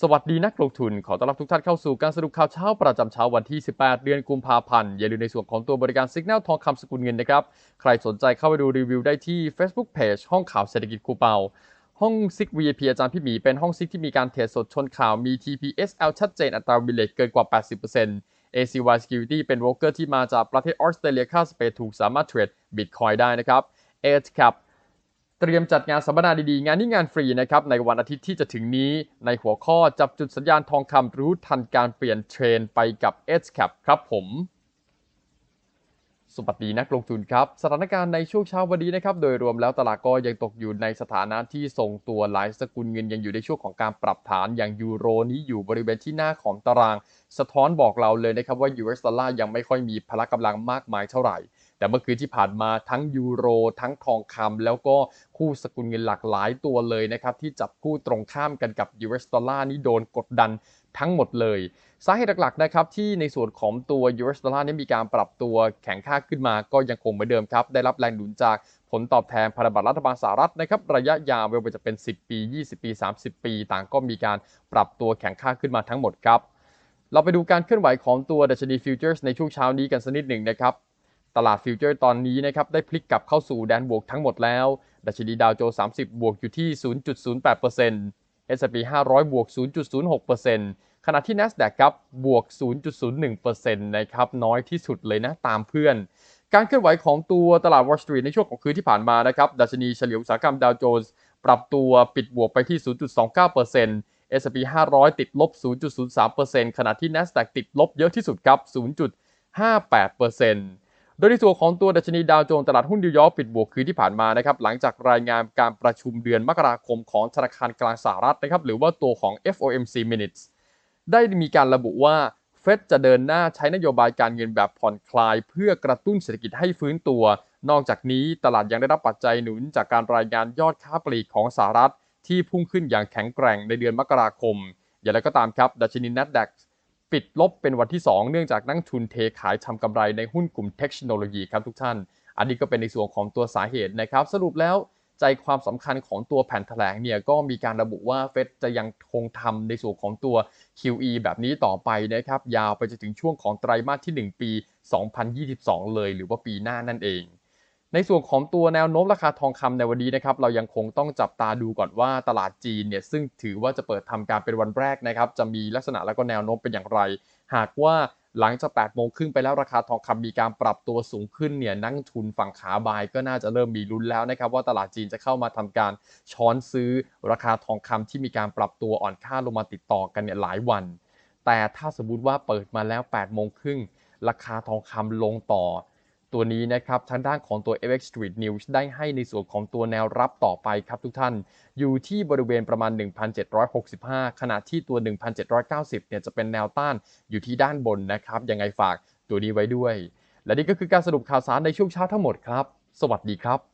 สวัสดีนักลงทุน ขอต้อนรับทุกท่านเข้าสู่การสรุปข่าวเช้าประจำเช้าวันที่ 18 เดือนกุมภาพันธ์ อย่าลืมในส่วนของตัวบริการ Signal ทองคำสกุลเงินนะครับ ใครสนใจเข้าไปดูรีวิวได้ที่ Facebook Page ห้องข่าวเศรษฐกิจคูเปา ห้องซิก VIP อาจารย์พี่หมี เป็นห้องซิกที่มีการเทรดสดชนข่าวมี TPSL ชัดเจนอัตราวิเลตเกินกว่า 80% ACY Security เป็นโบรกเกอร์ที่มาจากประเทศออสเตรเลียค่าสเปซถูกสามารถเทรดบิตคอยได้นะครับ Edge Cap เตรียมจัดงานสัมมนาดีๆ งานนี้งานฟรีนะครับในวันอาทิตย์ที่จะถึงนี้ในหัวข้อจับจุดสัญญาณทองคำรู้ทันการเปลี่ยนเทรนไปกับ h Cap ครับผมสวัสดีนักลงทุนครับ สถานการณ์ในช่วงเช้าวันนี้นะครับโดยรวมแล้วตลาดก็ยังตกอยู่ในสถานะที่ทรงตัวหลายสกุลเงินยังอยู่ในช่วงของการปรับฐานอย่างยูโรนี้อยู่บริเวณที่หน้าของตาราง สะท้อนบอกเราเลยนะครับว่า US ดอลลาร์ยังไม่ค่อยมีพละกำลังมากมายเท่าไหร่ แต่เมื่อคืนที่ผ่านมาทั้งยูโร ทั้งทองคำแล้วก็คู่สกุลเงินหลากหลายตัวเลยนะครับที่จับคู่ตรงข้ามกันกับ US ดอลลาร์นี้โดนกดดันทั้งหมดเลย สาเหตุหลักๆนะครับที่ในส่วนของตัว US ดอลลาร์นี้มีการปรับตัวแข็งค่าขึ้นมาก็ยังคงเหมือนเดิมครับ ได้รับแรงหนุนจากผลตอบแทนพันธบัตรรัฐบาลสหรัฐนะครับระยะยาวไม่ว่าจะเป็น 10 ปี 20 ปี 30 ปี ต่างก็มีการปรับตัวแข็งค่าขึ้นมาทั้งหมดครับเราไปดูการเคลื่อนไหวของตัวดัชนีฟิวเจอร์สในช่วงเช้านี้กันสักนิดหนึ่งนะครับ ตลาดฟิวเจอร์ตอนนี้นะครับได้พลิกกลับเข้าสู่แดนบวกทั้งหมดแล้ว ดัชนีดาวโจนส์30 บวกอยู่ที่ 0.08% S&P 500 บวก 0.06%ขณะที่ NASDAQ ครับบวก 0.01%นะครับน้อยที่สุดเลยนะตามเพื่อน การเคลื่อนไหวของตัวตลาด Wall Street ในช่วงของคืนที่ผ่านมานะครับดัชนีเฉลี่ยอุตสาหกรรมดาวโจนส์ปรับตัวปิดบวกไปที่ 0.29% S&P 500 ติดลบ 0.03%ขณะที่ NASDAQ ติดลบเยอะที่สุดครับ 0.58% โดยในส่วนของตัวดัชนีดาวโจนส์ตลาดหุ้นนิวยอร์กปิดบวกคืนที่ผ่านมานะครับหลังจากรายงานการประชุมเดือนมกราคมของธนาคารกลางสหรัฐนะครับหรือว่าตัวของ FOMC minutes ได้มีการระบุว่าเฟดจะเดินหน้าใช้นโยบายการเงินแบบผ่อนคลาย เพื่อกระตุ้นเศรษฐกิจให้ฟื้นตัว นอกจากนี้ตลาดยังได้รับปัจจัยหนุนจากการรายงานยอดค้าปลีกของสหรัฐ ที่พุ่งขึ้นอย่างแข็งแกร่งในเดือนมกราคม อย่างไรก็ตามครับ ดัชนี NASDAQ ปิดลบเป็นวันที่ 2 เนื่องจากนักทุนเทขายทำกำไรในหุ้นกลุ่มเทคโนโลยีครับทุกท่าน อันนี้ก็เป็นในส่วนของตัวสาเหตุนะครับ สรุปแล้วใจความสำคัญของตัวแผ่นแถลงเนี่ยก็มีการระบุว่าเฟดจะยังคงทำในส่วนของตัว QE แบบนี้ต่อไปนะครับ ยาวไปจนถึงช่วงของไตรมาสที่ 1 ปี 2022 เลย หรือว่าปีหน้านั่นเอง ในส่วนของตัวแนวโน้มราคาทองคำในวันนี้นะครับเรายังคงต้องจับตาดูก่อนว่าตลาดจีนเนี่ยซึ่งถือว่าจะเปิดทำการเป็นวันแรกนะครับจะมีลักษณะและก็แนวโน้มเป็นอย่างไร หากว่าหลังจาก8โมงครึ่งไปแล้วราคาทองคำมีการปรับตัวสูงขึ้นเนี่ยนักทุนฝั่งขาบายก็น่าจะเริ่มมีลุ้นแล้วนะครับว่าตลาดจีนจะเข้ามาทำการช้อนซื้อราคาทองคำที่มีการปรับตัวอ่อนค่าลงมาติดต่อกันเนี่ยหลายวัน แต่ถ้าสมมติว่าเปิดมาแล้ว8โมงครึ่งราคาทองคำลงต่อ ตัวนี้นะครับทางด้านของตัว FX Street News ได้ให้ในส่วนของตัวแนวรับต่อไปครับทุกท่าน อยู่ที่บริเวณประมาณ 1,765 ขณะที่ตัว 1,790 เนี่ยจะเป็นแนวต้านอยู่ที่ด้านบนนะครับ ยังไงฝากตัวนี้ไว้ด้วย และนี่ก็คือการสรุปข่าวสารในช่วงเช้าทั้งหมดครับ สวัสดีครับ